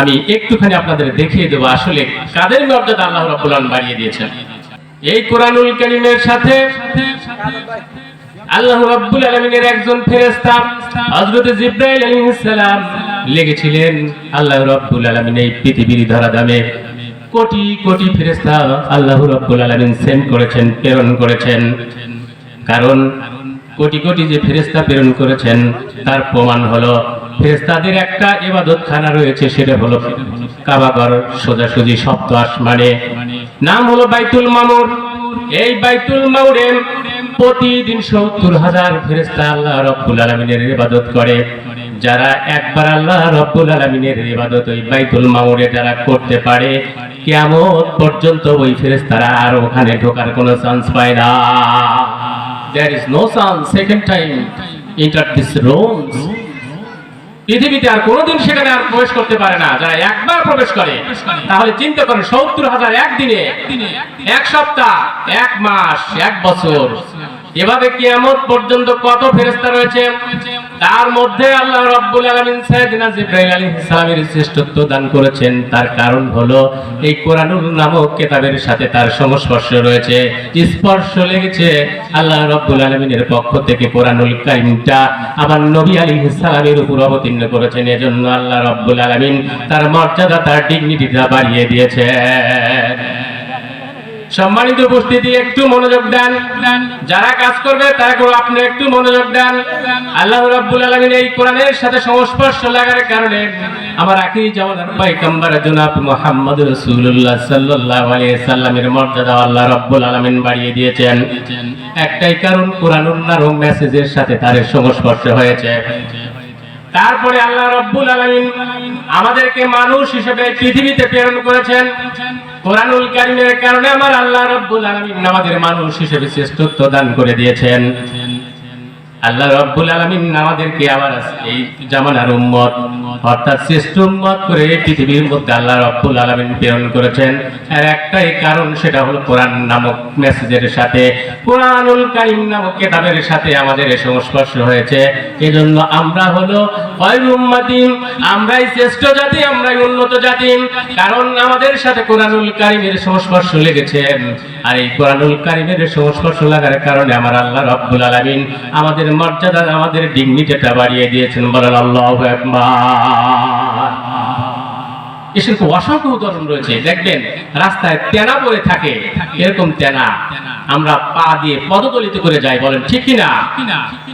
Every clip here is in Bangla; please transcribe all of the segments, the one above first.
আমি একটুখানি আপনাদের দেখিয়ে দেবো আসলে কাদের মর্যাদা আল্লাহ রাব্বুল আলামিন বাড়িয়ে দিয়েছেন। এই কোরআনুল কারীমের সাথে আল্লাহ রাব্বুল আলামিনের একজন ফেরেশতা হযরত জিবরাইল আলাইহিস সালাম লেগেছিলেন। আল্লাহ রাব্বুল আলামিন এই পৃথিবীর ধরাধামে কোটি কোটি ফেরেশতা আল্লাহ রাব্বুল আলামিন সেন্ড করেছেন, প্রেরণ করেছেন। কারণ কোটি কোটি যে ফেরেশতা প্রেরণ করেছেন, তার প্রমাণ হলো ফেরেশতাদের একটা ইবাদতখানা রয়েছে, সেটা হলো কাবাগর সোজাসুজি সপ্ত আসমানে নাম হলো বাইতুল মামুর। এই বাইতুল মামুরে প্রতিদিন সত্তর হাজার ফেরেশতা আল্লাহ রব্বুল আলমিনের ইবাদত করে। যারা একবার আল্লাহ রব্বুল আলমিনের ইবাদত ওই বাইতুল মামুরে যারা করতে পারে কেমন পর্যন্ত ওই ফেরেশতারা আর ওখানে ঢোকার কোনো চান্স পায় না। There is no chance. Second time enter this rooms পৃথিবীতে আর কোনোদিন সেখানে আর প্রবেশ করতে পারে না। যারা একবার প্রবেশ করে, তাহলে চিন্তা করেন, সত্তর হাজার একদিনে, এক সপ্তাহ, এক মাস, এক বছর। এভাবে কিয়ামত পর্যন্ত কত ফেরেস্তা রয়েছে? তার মধ্যে আল্লাহ রব্বুল আলামিন সাইয়েদনা জিবরাইল আলাইহিস সালামের শ্রেষ্ঠত্ব দান করেছেন। তার কারণ হলো এই কোরআনুল নামক কিতাবের সাথে তার সংস্পর্শ রয়েছে। স্পর্শ লেগেছে আল্লাহ রব্বুল আলামিনের পক্ষ থেকে কোরআনুল কারীমটা আবার নবী আলাইহিস সালামের উপর অবতীর্ণ করেছেন। এজন্য আল্লাহ রব্বুল আলামিন তার মর্যাদা, তার ডিগনিটিটা বাড়িয়ে দিয়েছে সম্মানিত উপস্থিতি, একটু মনোযোগ দেন। যারা কাজ করবে তারা আপনি একটু মনোযোগ দেন। আল্লাহ রাব্বুল আলামিন এই কোরআনের সাথে সংস্পর্শ লাগার কারণে আমার আখিরি জামানার পয়গম্বর জনাব মুহাম্মদ রাসূলুল্লাহ সাল্লাল্লাহু আলাইহি সাল্লামের মর্যাদা আল্লাহ রাব্বুল আলামিন বাড়িয়ে দিয়েছেন। একটাই কারণ কোরআনুল নারম মেসেজের সাথে তার সংস্পর্শ হয়েছে। তারপরে আল্লাহ রব্বুল আলামিন আমাদেরকে মানুষ হিসেবে পৃথিবীতে প্রেরণ করেছেন। কোরআনুল কারিমের কারণে আমার আল্লাহ রব্বুল আলামিন আমাদের মানুষ হিসেবে শ্রেষ্ঠত্ব দান করে দিয়েছেন। আল্লাহ রব্বুল আলামিন আমাদেরকে আবার এই জামানার উম্মত, অর্থাৎ শ্রেষ্ঠ উম্মত করে পৃথিবীর মধ্যে আল্লাহ রব্বুল আলামিন প্রেরণ করেছেন। আর একটাই কারণ, সেটা হলো কোরআন নামক মেসেজের সাথে, কোরআনুল কারীম নামক কেতাবের সাথে আমাদের সংস্পর্শ হয়েছে। এজন্য আমরা হলো উম্মাতিন, আমরাই শ্রেষ্ঠ জাতি, আমরাই উন্নত জাতি, কারণ আমাদের সাথে কোরআনুল কারীমের সংস্পর্শ লেগেছে। আর এই কোরআনুল কারীমের সংস্পর্শ লাগার কারণে আমার আল্লাহ রব্বুল আলামিন আমাদের মর্যাদা, আমাদের ডিগনিটিটা বাড়িয়ে দিয়েছেন। বলেন, আল্লাহু এসব অসংখ্য উদাহরণ রয়েছে। দেখবেন, রাস্তায় তেনা পড়ে থাকে, এরকম তেনা। আমরা পা দিয়ে পদদলিত করে যাই, বলেন, ঠিক কিনা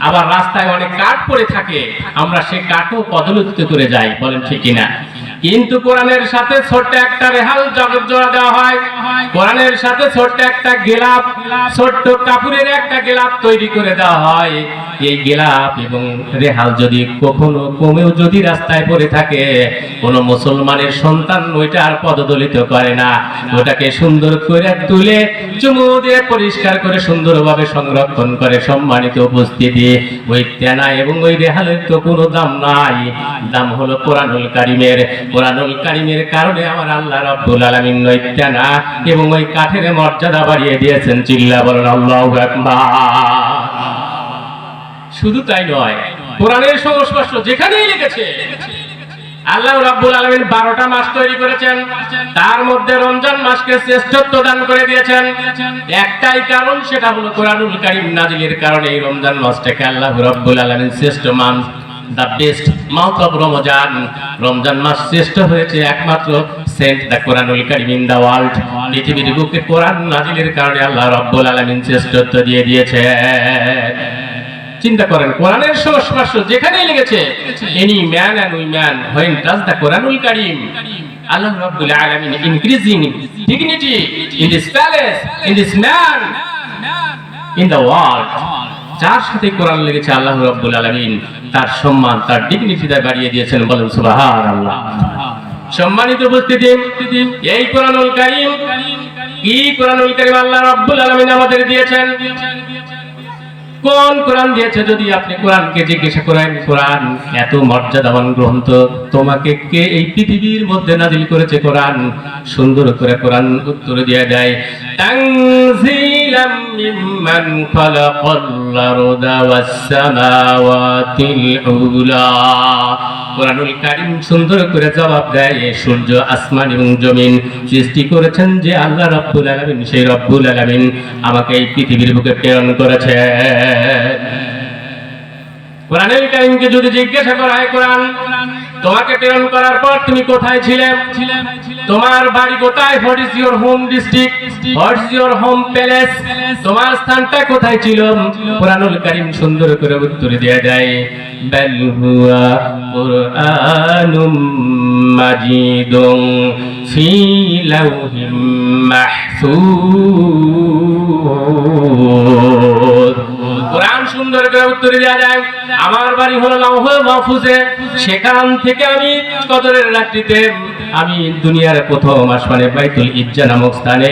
আবার রাস্তায় অনেক কাঠ পড়ে থাকে, আমরা সেই কাঠও পদদলিত করে যাই, বলেন, ঠিক কিনা কিন্তু কোরআনের সাথে ছোট্ট একটা রেহাল জগৎ জোড়া দেওয়া হয়। কোরআনের সাথে ছোট্ট একটা গেলাপ, ছোট্ট কাপুরের একটা গেলাপ তৈরি করে দেওয়া হয়। এই গেলাপ এবং রেহাল যদি কখনো কমেও যদি রাস্তায় পড়ে থাকে, কোনো মুসলমানের সন্তান ওইটা আর পদদলিত করে না। ওটাকে সুন্দর করে তুলে চুমু দিয়ে পরিষ্কার করে সুন্দরভাবে সংরক্ষণ করে সম্মানিত উপস্থিতি। ওই তেনা এবং ওই রেহালের তো কোনো দাম নাই। দাম হলো কোরআনুল কারিমের। কোরআনুল কারিমের কারণে আমার আল্লাহ রাব্বুল আলামিন ওই তেনা এবং ওই কাঠের মর্যাদা বাড়িয়ে দিয়েছেন। চিল্লা বলেন, আল্লাহু আকবার। শুধু তাই নয়, কোরআনের সংস্পর্শ যেখানেই লেগেছে, আল্লাহ রাব্বুল আলামিন 12টা মাস তৈরি করেছেন, তার মধ্যে রমজান মাসকে শ্রেষ্ঠত্ব দান করে দিয়েছেন। একটাই কারণ, সেটা হলো কোরআনুল কারীম নাজিলের কারণে এই রমজান মাসটাকে আল্লাহ রাব্বুল আলামিন শ্রেষ্ঠ মান the best month of Ramadan. Ramadan মাস শ্রেষ্ঠ হয়েছে একমাত্র সেন্ট দ্য কোরআনুল কারীম ইন দ্য ওয়ার্ল্ড। পৃথিবীর বুকে কোরআন নাজিলের কারণে আল্লাহ রাব্বুল আলামিন শ্রেষ্ঠত্ব দিয়ে দিয়েছে চিন্তা করেন, কোরআনের সংস্পর্শ যেখানেই লেগেছে any man and woman when does the কোরআনুল কারীম আল্লাহ রাব্বুল আলামিন increasing dignity in this palace in this man in the world যার সাথে কোরআন লেগেছে আল্লাহ রাব্বুল আলামিন, তার সম্মান, তার ডিগনিটিটা বাড়িয়ে দিয়েছেন, বলেন সুবহানাল্লাহ। সম্মানিত উপস্থিতি, এই কোরআনুল কারীম কি কোরআনুল কারীম আল্লাহ রাব্বুল আলামিন আমাদের দিয়েছেন। কোন কোরআন দিয়েছে যদি আপনি কোরআনকে জিজ্ঞাসা করেন, কোরআন এত মর্যাদাবান গ্রন্থ, তোমাকে কে এই পৃথিবীর মধ্যে নাজিল করেছে কোরআন? সুন্দর করে কোরআন উত্তর দিয়ে দেয়, তানজিল قليلا ممن خلق الأرض والسماوات العلى কোরআনুল কারিম সুন্দর করে জবাব দেয় এ সূর্য আসমান এবং জমিন সৃষ্টি করেছেন যে আল্লাহ রব্বুল আলামিন সেই রব্বুল আলামিন আমাকে এই পৃথিবীর বুকে প্রেরণ করেছে কোরআনুল কারিমকে যদি জিজ্ঞাসা করা হয় কোরআন তোমাকে প্রেরণ করার পর তুমি কোথায় ছিলে? তোমার বাড়ি কোথায়? What is your home district what is your home palace তোমার স্থানটা কোথায় ছিল? কোরআনুল কারীম সুন্দর করে উত্তর দিয়ে যায় বাল হুয়া কুরআনুম মাজিদুন ফি লাউহিম মাহফুজ। উত্তর দেওয়া যায়। আমার বাড়ি হলো লৌহ মাহফুজে। সেখান থেকে আমি কদরের রাত্রিতে আমি দুনিয়ার প্রথম আসমানে বাইতুল ইজ্জা নামক স্থানে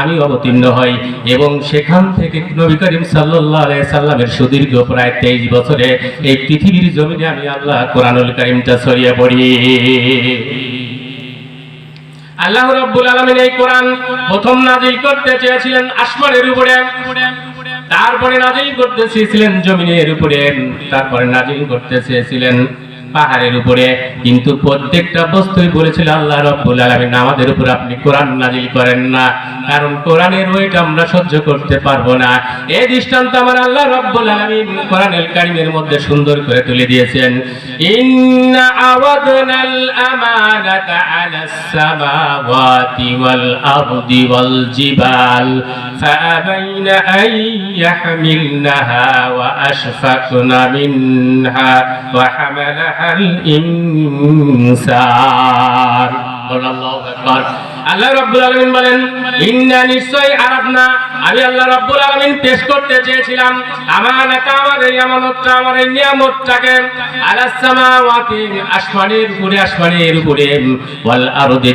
আমি অবতীর্ণ হই এবং সেখান থেকে নবী করিম আলাইহি সাল্লামের সুদীর্ঘ প্রায় তেইশ বছরে এই পৃথিবীর জমিনে আমি আল্লাহ কোরআনুল করিমটা ছড়িয়ে পড়ি। আল্লাহ রাব্বুল আলামিন এই কোরআন প্রথম নাজিল করতে চেয়েছিলেন আসমানের উপরে। তারপরে নাজিল করতে চেয়েছিলেন জমিনের উপরে। তারপরে নাজিল করতে চেয়েছিলেন পাহাড়ের উপরে, কিন্তু প্রত্যেকটা বস্তুই বলেছিল আল্লাহ রব্বুল আলামিন, আমাদের উপর আপনি কোরআন নাজিল করেন না, কারণ কোরআনের ওইটা আমরা সহ্য করতে পারব না। এই দৃষ্টান্ত আমার আল্লাহ রব্বুল আলামিন কোরআনুল কারীমের মধ্যে সুন্দর করে তুলে দিয়েছেন। ইন্না আওয়াদনাল আমানাতা আলাস সামাওয়াতি ওয়াল আরদি ওয়াল জিবাল, ফাআবাইনা আন ইয়াহমিলনাহা ওয়া আশফাকনা মিনহা আরাধনা আমি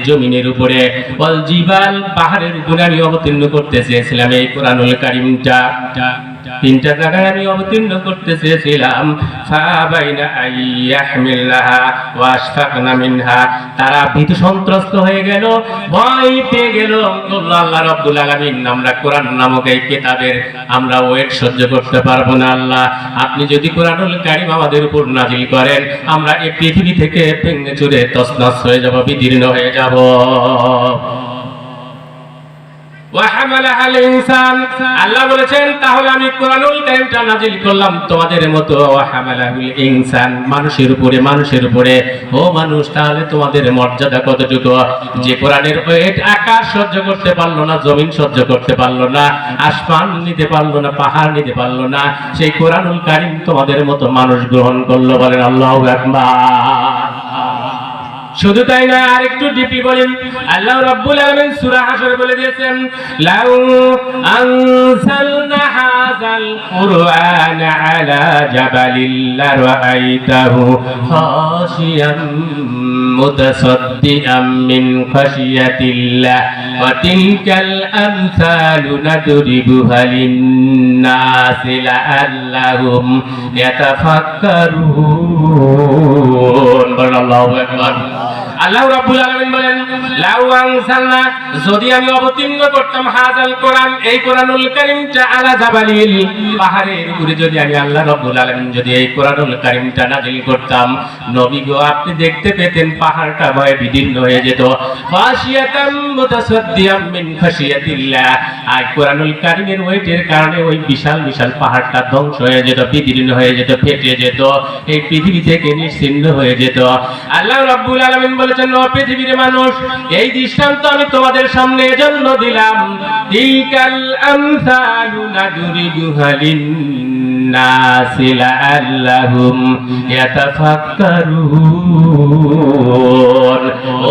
জমিনের উপরে, ওয়াল জিবাল পাহাড়ের উপরে আমি অবতীর্ণ করতে চেয়েছিলাম এই কোরআনুল কারীমটা। তিনটা জায়গায় আমি অবতীর্ণ করতে চেয়েছিলাম। তারা ভীত সন্ত্রস্ত হয়ে গেল, ভয় পেয়ে গেল। আল্লাহ রাব্বুল আলামিন, আমরা কোরআন নামক এই কিতাবের আমরা ওয়েট সহ্য করতে পারব না আল্লাহ। আপনি যদি কোরআনুল কারীম আমাদের উপর নাজিল করেন, আমরা এই পৃথিবী থেকে ভেঙে চুরে তছনছ হয়ে যাব, বিদীর্ণ হয়ে যাব। আকাশ সহ্য করতে পারল না, জমিন সহ্য করতে পারল না, আসমান নিতে পারল না, পাহাড় নিতে পারল না, সেই কোরআনুল কারীম তোমাদের মতো মানুষ গ্রহণ করল বলেন আল্লাহু আকবার। শুধু তাই না আরেকটু ডিপি বলেন। আল্লাহ রাব্বুল আলামিন সূরা হাশর বলে দিয়েছেন, লাউ আনসালনা হাযাল কুরআন আলা জাবালিল লারাআইতাহু খাশিয়াম মিন খাশিয়াতিল্লাহ ওয়া তিলকাল আমসালু নাদরিবুহা লিন-নাসি লাআল্লাহুম ইয়াতাফাক্কারুন বলেন আল্লাহু আকবার আল্লাহ রাব্বুল আলামিন বলেন, লাউ যদি আমি অবতীর্ণ করতাম হাজাল কোরআন, এই কোরআনুল কারীমটা আলা জাবালিল পাহাড়ের উপরে যদি আমি আল্লাহ রাব্বুল আলামিন যদি এই কোরআনুল কারীমটা নাযিল করতাম, নবী গো, আপনি দেখতে পেতেন পাহাড়টা ভয়ে বিদীর্ণ হয়ে যেত। ফাশিয়াতাম মিন খাশিয়াতিল্লাহ। আর কোরআনুল কারীমের ওয়েটের কারণে ওই বিশাল বিশাল পাহাড়টা ধ্বংস হয়ে যেত, বিদীর্ণ হয়ে যেত, ফেটে যেত, এই পৃথিবী থেকে নিশ্চিন্ন হয়ে যেত। আল্লাহ রাব্বুল আলামিন বলেছেন ও পৃথিবীর মানুষ, এই দৃষ্টান্ত আমি তোমাদের সামনে এজন্য দিলাম। তিলকাল আমসালু নাদরিবুহা লিন-নাসি লাআল্লাহুম ইয়াতাফাক্কারুন।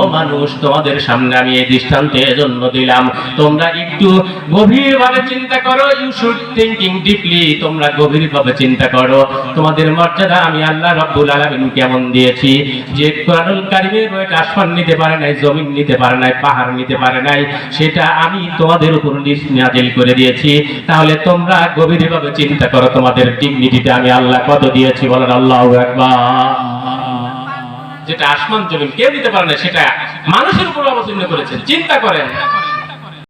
মানুষ তোমাদের সামনে আমি এই দৃষ্টান্ত এজন্য দিলাম। তোমরা একটু গভীরভাবে চিন্তা করো ইউ শুড থিংকিং ডিপলি তোমরা গভীরভাবে চিন্তা করো। তোমাদের মর্যাদা আমি আল্লাহ রব্বুল আলামিন কেমন দিয়েছি যে কোরআনুল কারীমের ওইটা আসমান নিতে পারে নাই, জমিন নিতে পারে নাই, পাহাড় নিতে পারে নাই, সেটা আমি তোমাদের উপর নিজ- নাজিল করে দিয়েছি। তাহলে তোমরা গভীরভাবে চিন্তা করো, তোমাদের ডিগনিটিতে আমি আল্লাহ কত দিয়েছি বলেন আল্লাহু আকবার। যেটা আসমান জমিন কেউ দিতে পারে না সেটা মানুষের উপর অবতীর্ণ করেছেন। চিন্তা করেন।